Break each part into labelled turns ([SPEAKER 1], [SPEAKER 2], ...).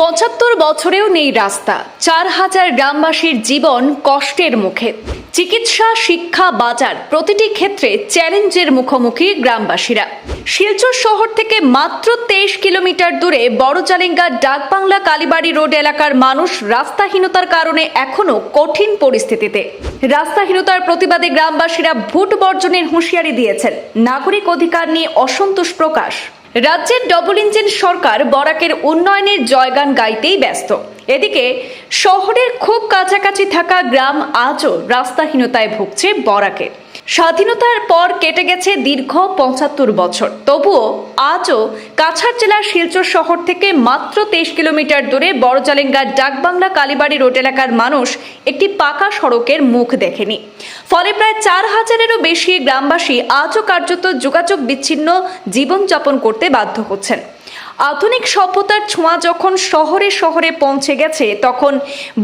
[SPEAKER 1] পঁচাত্তর বছরেও নেই রাস্তা। চার হাজার গ্রামবাসীর জীবন কষ্টের মুখে। চিকিৎসা, শিক্ষা, বাজার প্রতিটি ক্ষেত্রে চ্যালেঞ্জের মুখোমুখি গ্রামবাসীরা। শিলচর শহর থেকে মাত্র তেইশ কিলোমিটার দূরে বড়চালেঙ্গা ডাকবাংলা কালীবাড়ি রোড এলাকার মানুষ রাস্তাহীনতার কারণে এখনও কঠিন পরিস্থিতিতে। রাস্তাহীনতার প্রতিবাদে গ্রামবাসীরা ভোট বর্জনের হুঁশিয়ারি দিয়েছেন। নাগরিক অধিকার নিয়ে অসন্তোষ প্রকাশ। রাজ্যের ডবল ইঞ্জিন সরকার বরাকের উন্নয়নের জয়গান গাইতেই ব্যস্ত। এদিকে, শহরের খুব কাছাকাছি থাকা গ্রাম আজও রাস্তাহীনতায় ভুগছে বরাকে স্বাধীনতার পর কেটে গেছে দীর্ঘ পঁচাত্তর বছর। তবুও আজও কাছাড় জেলার শিলচর শহর থেকে মাত্র তেইশ কিলোমিটার দূরে বড়জালেঙ্গা ডাকবাংলা কালীবাড়ি রোড এলাকার মানুষ একটি পাকা সড়কের মুখ দেখেনি। ফলে প্রায় চার হাজারেরও বেশি গ্রামবাসী আজও কার্যত যোগাযোগ বিচ্ছিন্ন জীবনযাপন করতে বাধ্য হচ্ছেন। আধুনিক সভ্যতার ছোঁয়া যখন শহরে শহরে পৌঁছে গেছে, তখন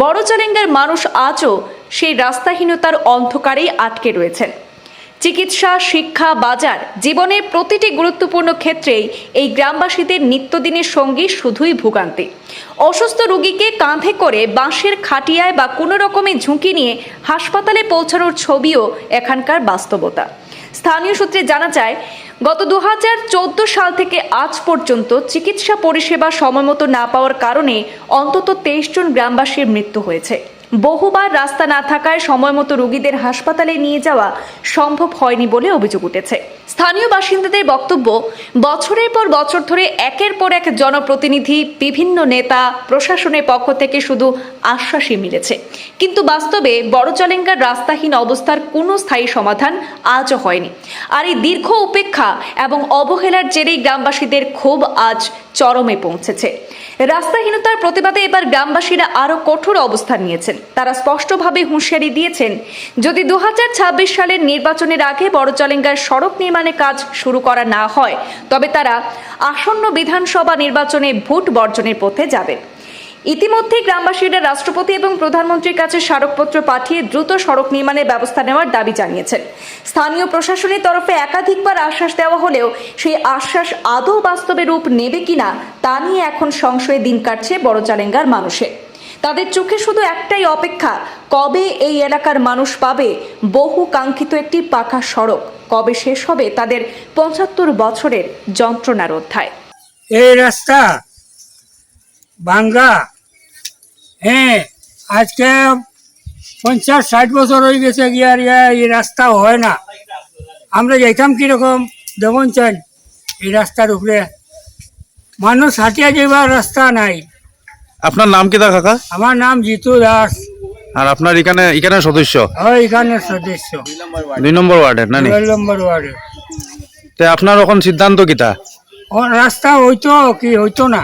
[SPEAKER 1] বড়জালেঙ্গার মানুষ আজও সেই রাস্তাহীনতার অন্ধকারেই আটকে রয়েছেন। চিকিৎসা, শিক্ষা, বাজার জীবনের প্রতিটি গুরুত্বপূর্ণ ক্ষেত্রেই এই গ্রামবাসীদের নিত্যদিনের সঙ্গী শুধুই ভোগান্তি। অসুস্থ রোগীকে কাঁধে করে বাঁশের খাটিয়ায় বা কোনো রকমের ঝুঁকি নিয়ে হাসপাতালে পৌঁছানোর ছবিও এখানকার বাস্তবতা। স্থানীয় সূত্রে জানা যায়, গত দু হাজার চোদ্দ সাল থেকে আজ পর্যন্ত চিকিৎসা পরিষেবা সময়মতো না পাওয়ার কারণে অন্তত তেইশ জন গ্রামবাসীর মৃত্যু হয়েছে। বহুবার রাস্তা না থাকায় সময়মতো রোগীদের হাসপাতালে নিয়ে যাওয়া সম্ভব হয়নি বলে অভিযোগ উঠেছে। স্থানীয় বাসিন্দাদের বক্তব্য, বছরের পর বছর ধরে একের পর এক জনপ্রতিনিধি, বিভিন্ন নেতা, প্রশাসনের পক্ষ থেকে শুধু আশ্বাসই মিলেছে। কিন্তু বাস্তবে বড় বড়চলেঙ্গার রাস্তাহীন অবস্থার কোনো স্থায়ী সমাধান আজও হয়নি। আর এই দীর্ঘ উপেক্ষা এবং অবহেলার জেরেই গ্রামবাসীদের ক্ষোভ আজ চরমে পৌঁছেছে। রাস্তাহীনতার প্রতিবাদে এবার গ্রামবাসীরা আরও কঠোর অবস্থান নিয়েছেন। তারা স্পষ্টভাবে হুঁশিয়ারি দিয়েছেন, যদি দু হাজার ছাব্বিশ সালের নির্বাচনের আগে বড়চলেঙ্গার সড়ক নির্মাণে কাজ শুরু করা না হয়, তবে তারা আসন্ন বিধানসভা নির্বাচনে ভোট বর্জনের পথে যাবেন। ইতিমধ্যে গ্রামবাসীরা রাষ্ট্রপতি এবং প্রধানমন্ত্রীর কাছে স্মারকপত্র পাঠিয়ে দ্রুত সড়ক নির্মাণের ব্যবস্থা নেওয়ার দাবি জানিয়েছেন। স্থানীয় প্রশাসনের তরফে একাধিকবার আশ্বাস দেওয়া হলেও সেই আশ্বাস আদৌ বাস্তবে রূপ নেবে কিনা তা নিয়ে এখন সংশয়ে দিন কাটছে বড় বড়চালেঙ্গার মানুষের। তাদের চোখে শুধু একটাই অপেক্ষা, কবে এই এলাকার মানুষ পাবে বহু কাঙ্ক্ষিত একটি পাকা সড়ক, কবে শেষ হবে তাদের পঁচাত্তর বছরের যন্ত্রণার অধ্যায়।
[SPEAKER 2] এই রাস্তা ভাঙ্গা। হ্যাঁ আজকে পঞ্চাশ ষাট বছর হয়ে গেছে গিয়ার এই রাস্তা হয় না। আমরা যাইতাম কীরকম দেখুন চান এই রাস্তার উপরে। মানুষ হাঁটিয়া যাইবার রাস্তা নাই।
[SPEAKER 3] আপনার নাম কি দা কাকা?
[SPEAKER 2] আমার নাম জিতু দাস।
[SPEAKER 3] আর আপনার এখানে এখানে সদস্য?
[SPEAKER 2] হয় এখানের সদস্য।
[SPEAKER 3] দুই নম্বর ওয়ার্ডের নানি?
[SPEAKER 2] দুই নম্বর ওয়ার্ডে
[SPEAKER 3] তে আপনার এখন সিদ্ধান্ত কিতা?
[SPEAKER 2] ও রাস্তা হইতো কি হইতো না।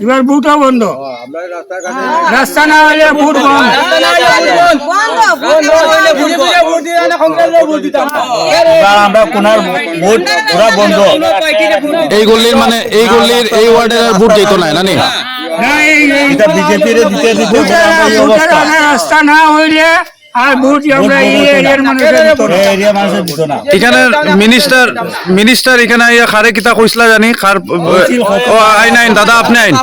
[SPEAKER 2] এবার বুটও বন্ধ। রাস্তা না হলে বুট বন্ধ।
[SPEAKER 4] আমরা কোনার ভোট পুরা বন্ধ।
[SPEAKER 3] এই গল্লির মানে এই গল্লির এই ওয়ার্ডের ভোট যেত না নানি
[SPEAKER 2] না এই
[SPEAKER 4] বিজেপির দিতে দিতে
[SPEAKER 2] রাস্তা না হইলে
[SPEAKER 3] এখানে মিনিস্টার মিনিস্টার এখানে আইয়া খারে কিতা কইসলা জানি? খার ও আইন আইন দাদা আপনি আইন।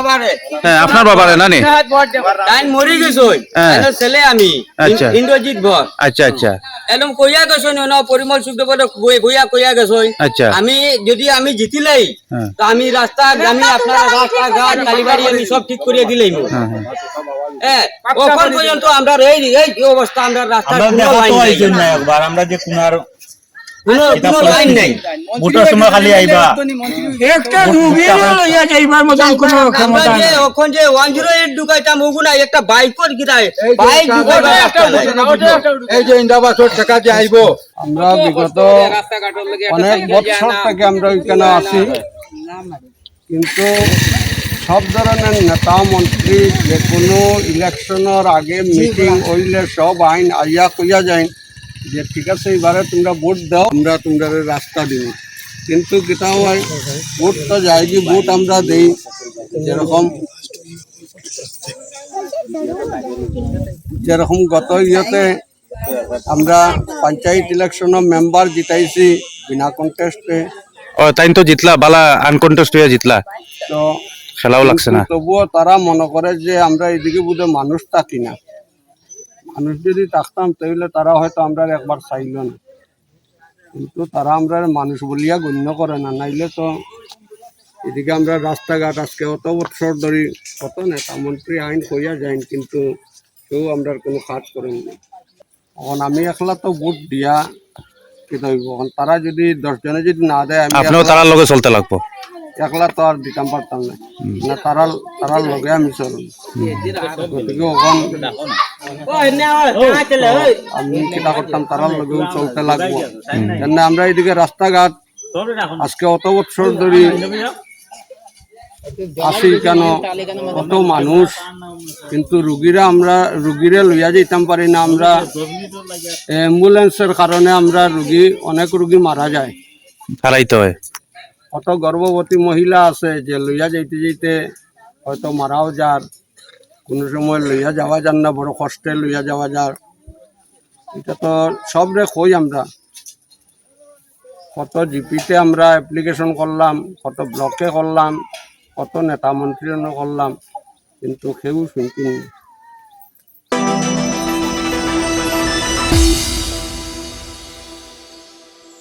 [SPEAKER 3] হ্যাঁ আপনার বাবারে নানি
[SPEAKER 5] তাই মরি গেছই
[SPEAKER 3] হ্যাঁ।
[SPEAKER 5] ছেলে আমি।
[SPEAKER 3] আচ্ছা।
[SPEAKER 5] ইন্দ্রজিৎ ভর
[SPEAKER 3] আচ্ছা আচ্ছা।
[SPEAKER 5] একদম কইয়া গেছই ন পরিমল সুখদেব কইয়া কইয়া গেছই
[SPEAKER 3] আচ্ছা।
[SPEAKER 5] আমি যদি আমি জিতিলাই
[SPEAKER 3] হ্যাঁ।
[SPEAKER 5] তো আমি রাস্তা আমি আপনার রাস্তা ঘাট কালীবাড়ি আমি সব ঠিক করিয়ে দিলাই।
[SPEAKER 3] হ্যাঁ
[SPEAKER 5] পর্যন্ত আমরা এই এই এই অবস্থা? আমরা রাস্তা
[SPEAKER 4] আমরা
[SPEAKER 5] কোনো লাইন নাই।
[SPEAKER 4] আইছেন না একবার। আমরা যে কোনার
[SPEAKER 5] কোনো
[SPEAKER 4] এটা
[SPEAKER 5] কোনো লাইন নাই।
[SPEAKER 4] ভোটের সময় খালি আইবা।
[SPEAKER 2] একটা রুগী লইয়া যাইবার মতন কোনো
[SPEAKER 5] আমরা
[SPEAKER 2] ক্ষমতা
[SPEAKER 5] যে বাইকর গিরায় বাইক
[SPEAKER 6] এই ইন্দাবাসর টাকা যে আইব। আমরা বিগত অনেক বছর থেকে আমরা ওইখানে আছি। কিন্তু সব ধরনের নেতা মন্ত্রী যে কোনো ইলেকশনের আগে মিটিং হইলে সব আইন আইয়া কইয়া যায় যে ঠিক আছে এবারে তোমরা ভোট দাও আমরা তোমরা রাস্তা দিব। কিন্তু কিতা হয় ভোট তো যাই কি ভোট আমরা দেই। যেরকম যেরকম গত ইয়েতে আমরা পঞ্চায়েত ইলেকশনের মেম্বার জিতাইছি বিনা কন্টেস্টে
[SPEAKER 3] ও তাই তো জিতলা বালা আনকন্টেস্ট হয়ে জিতলা।
[SPEAKER 6] তো
[SPEAKER 3] খেলাও লাগছে না।
[SPEAKER 6] তবুও তারা মনে করে যে আমরা এদিকে বোধহয় মানুষ থাকি না। মানুষ যদি থাকতাম তাহলে তারা হয়তো আমরা একবার চাইল না। কিন্তু তারা আমরা মানুষ বলিয়া গণ্য করে না। নাইলে তো এদিকে আমরা রাস্তাঘাট আজকে অত বছর ধরে কত নেতা মন্ত্রী আইন কইয়া যাইন কিন্তু কেউ আমরা কোনো কাজ করেন না। এখন আমি একলা তো ভোট দিয়া কি তারা যদি দশজনে যদি না দেয় আমি
[SPEAKER 3] তারার লগে চলতে লাগবো।
[SPEAKER 6] একলা তো আর দিতাম পারতাম না। না তারা তারার লগে আমি চলুন। গতিকে ওখান আমি কিতা করতাম তারার লগেও চলতে লাগবো। কেন আমরা এদিকে রাস্তাঘাট আজকে অত বছর ধরে আসি কেন? কত মানুষ কিন্তু রুগীরা আমরা রুগীরে লইয়া যেতাম পারি না আমরা। অ্যাম্বুলেন্সের কারণে আমরা রুগী অনেক রুগী মারা যায়।
[SPEAKER 3] হারাইতে হয়।
[SPEAKER 6] কত গর্ভবতী মহিলা আছে যে লইয়া যাইতে যাইতে হয়তো মারাও যার। কোনো সময় লইয়া যাওয়া যান না, বড় কষ্টে লইয়া যাওয়া যার। এটা তো সব রে কই আমরা? কত জিপিতে আমরা অ্যাপ্লিকেশন করলাম, কত ব্লকে করলাম, কত নেতা মন্ত্রী করলাম, কিন্তু কেউ শুনতে